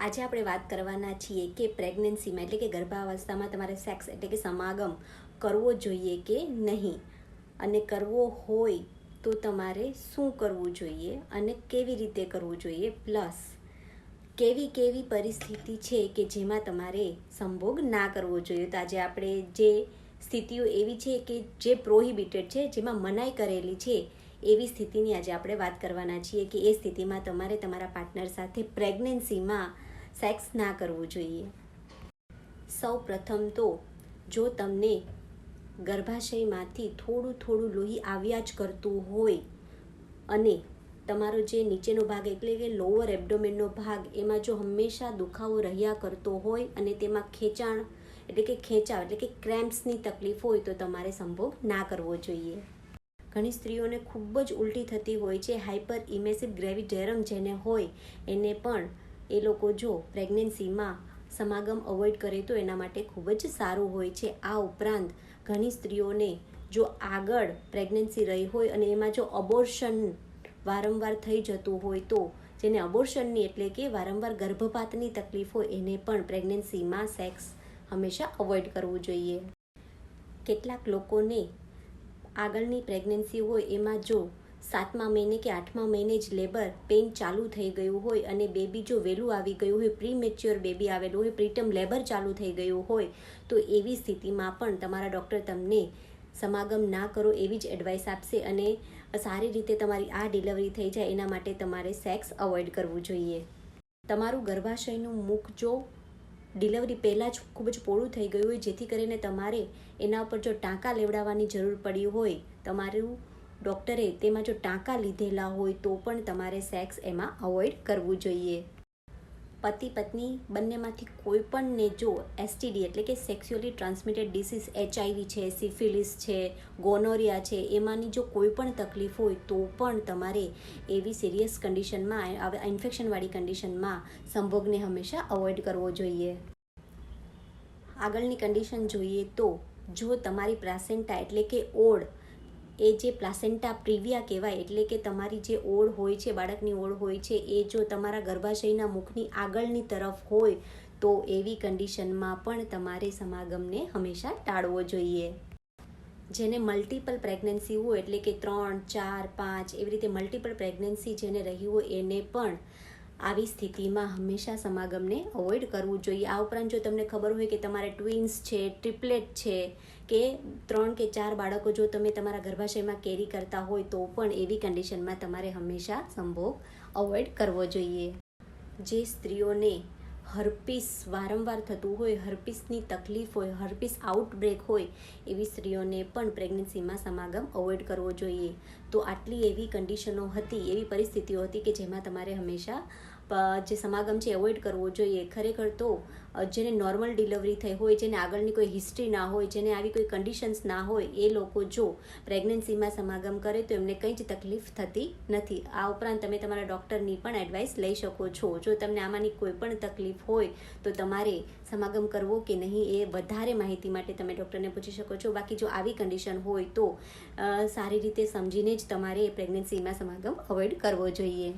આજે આપણે વાત કરવાના છીએ કે પ્રેગ્નન્સીમાં એટલે કે ગર્ભાવસ્થામાં તમારે સેક્સ એટલે કે સમાગમ કરવો જોઈએ કે નહીં? અને કરવો હોય તો તમારે શું કરવું જોઈએ અને કેવી રીતે કરવું જોઈએ? પ્લસ કેવી કેવી પરિસ્થિતિ છે કે જેમાં તમારે સંભોગ ના કરવો જોઈએ? તો આજે આપણે જે સ્થિતિઓ એવી છે કે જે પ્રોહિબિટેડ છે, જેમાં મનાઈ કરેલી છે, એવી સ્થિતિની આજે આપણે વાત કરવાના છીએ કે એ સ્થિતિમાં તમારે તમારા પાર્ટનર સાથે પ્રેગ્નન્સીમાં સેક્સ ના કરવું જોઈએ. સૌ પ્રથમ તો જો તમને ગર્ભાશયમાંથી થોડું થોડું લોહી આવ્યા જ કરતું હોય અને તમારો જે નીચેનો ભાગ એટલે કે લોઅર એબડોમેનનો ભાગ એમાં જો હંમેશા દુખાવો રહ્યા કરતો હોય અને તેમાં ખેંચાણ એટલે કે ખેંચાવ એટલે કે ક્રેમ્પ્સની તકલીફ હોય તો તમારે સંભોગ ના કરવો જોઈએ. ઘણી સ્ત્રીઓને ખૂબ જ ઉલટી થતી હોય છે હાઇપર ઇમેસિવ ગ્રેવિડેરમ જેને હોય એને પણ એ લોકો જો પ્રેગ્નન્સીમાં સમાગમ અવોઇડ કરે તો એના માટે ખૂબ જ સારું હોય છે. આ ઉપરાંત ઘણી સ્ત્રીઓને જો આગળ પ્રેગ્નન્સી રહી હોય અને એમાં જો અબોર્શન વારંવાર થઈ જતું હોય તો જેને અબોર્શનની એટલે કે વારંવાર ગર્ભપાતની તકલીફ હોય એને પણ પ્રેગ્નન્સીમાં સેક્સ હંમેશા અવોઇડ કરવું જોઈએ. કેટલાક લોકોને આગળની પ્રેગ્નન્સી હોય એમાં જો સાતમા મહિને કે આઠમા મહિને જ લેબર પેઇન ચાલુ થઈ ગયું હોય અને બેબી જો વહેલું આવી ગયું હોય પ્રી મેચ્યોર બેબી આવેલું હોય પ્રીટમ લેબર ચાલુ થઈ ગયું હોય, તો એવી સ્થિતિમાં પણ તમારા ડૉક્ટર તમને સમાગમ ના કરો એવી જ એડવાઇસ આપશે અને સારી રીતે તમારી આ ડિલિવરી થઈ જાય એના માટે તમારે સેક્સ અવોઇડ કરવું જોઈએ. તમારું ગર્ભાશયનું મુખ જો ડિલિવરી પહેલાં જ ખૂબ જ પોળું થઈ ગયું હોય, જેથી કરીને તમારે એના ઉપર જો ટાંકા લેવડાવવાની જરૂર પડી હોય, તમારું ડૉક્ટરે તેમાં જો ટાંકા લીધેલા હોય તો પણ તમારે સેક્સ એમાં અવોઇડ કરવું જોઈએ. પતિ પત્ની બંનેમાંથી કોઈ પણને જો એસટીડી એટલે કે સેક્સ્યુઅલી ટ્રાન્સમિટેડ ડિસીઝ એચઆઈવી છે, સિફિલિસ છે, ગોનોરિયા છે, એમાંની જો કોઈ પણ તકલીફ હોય તો પણ તમારે એવી સિરિયસ કન્ડિશનમાં ઇન્ફેક્શનવાળી કન્ડિશનમાં સંભોગને હંમેશા અવોઇડ કરવો જોઈએ. આગળની કન્ડિશન જોઈએ તો જો તમારી પ્રાસેન્ટા એટલે કે ઓળ એ જે પ્લાસેન્ટા પ્રિવિયા કહેવાય, એટલે કે તમારી જે ઓળ હોય છે, બાળકની ઓળ હોય છે, એ જો તમારા ગર્ભાશયના મુખની આગળની તરફ હોય, તો એવી કન્ડિશનમાં પણ તમારે સમાગમને હંમેશા ટાળવો જોઈએ. જેને મલ્ટિપલ પ્રેગ્નન્સી હોય, એટલે કે ત્રણ, ચાર, પાંચ, એવી રીતે મલ્ટિપલ પ્રેગ્નન્સી જેને રહી હોય, એને પણ આવી સ્થિતિમાં હંમેશા સમાગમને અવોઇડ કરવું જોઈએ. આ ઉપરાંત જો તમને ખબર હોય કે તમારે ટ્વિન્સ છે ટ્રિપલેટ છે, કે ત્રણ કે ચાર બાળકો જો તમે તમારા ગર્ભાશયમાં કેરી કરતા હોય તો પણ એવી કન્ડિશનમાં તમારે હંમેશા સંભોગ અવોઇડ કરવો જોઈએ. જે સ્ત્રીઓને હર્પિસ વારંવાર થતું હોય, હર્પીસની તકલીફ હોય, હર્પીસ આઉટબ્રેક હોય, એવી સ્ત્રીઓને પણ પ્રેગ્નન્સીમાં સમાગમ અવોઇડ કરવો જોઈએ. તો આટલી એવી કન્ડિશનો હતી, એવી પરિસ્થિતિઓ હતી કે જેમાં તમારે હંમેશા જે સમાગમ છે એવોઇડ કરવો જોઈએ. ખરેખર તો જેને નોર્મલ ડિલિવરી થઈ હોય, જેને આગળની કોઈ હિસ્ટ્રી ના હોય, જેને આવી કોઈ કન્ડિશન્સ ના હોય, એ લોકો જો પ્રેગ્નન્સીમાં સમાગમ કરે, તો એમને કંઈ જ તકલીફ થતી નથી. આ ઉપરાંત તમે તમારા ડૉક્ટરની પણ એડવાઇસ લઈ શકો છો. જો તમને આમાંની કોઈ પણ તકલીફ હોય, તો તમારે સમાગમ કરવો કે નહીં, એ વધારે માહિતી માટે તમે ડૉક્ટરને પૂછી શકો છો. બાકી જો આવી કન્ડિશન હોય, તો સારી રીતે સમજીને જ તમારે પ્રેગ્નન્સીમાં સમાગમ અવોઇડ કરવો જોઈએ.